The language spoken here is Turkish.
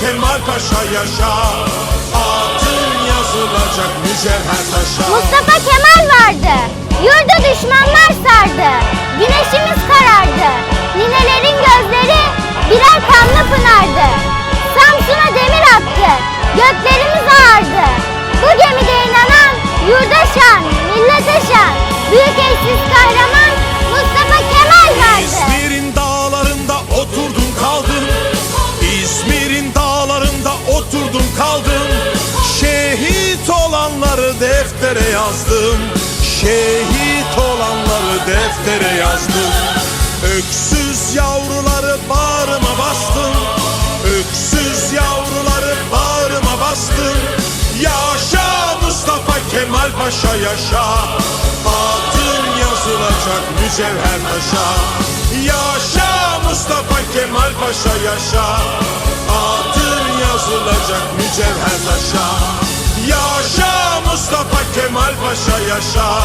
Kemal Paşa yaşa. Adın yazılacak mücevher taşa. Mustafa Kemal oturdum kaldım. Şehit olanları deftere yazdım. Şehit olanları deftere yazdım. Öksüz yavruları bağrıma bastım. Öksüz yavruları bağrıma bastım. Yaşa Mustafa Kemal Paşa yaşa. Adın yazılacak mücevher taşa. Yaşa Mustafa Kemal Paşa yaşa. Adın yazılacak mücevher taşa Yaşa Mustafa Kemal Paşa yaşa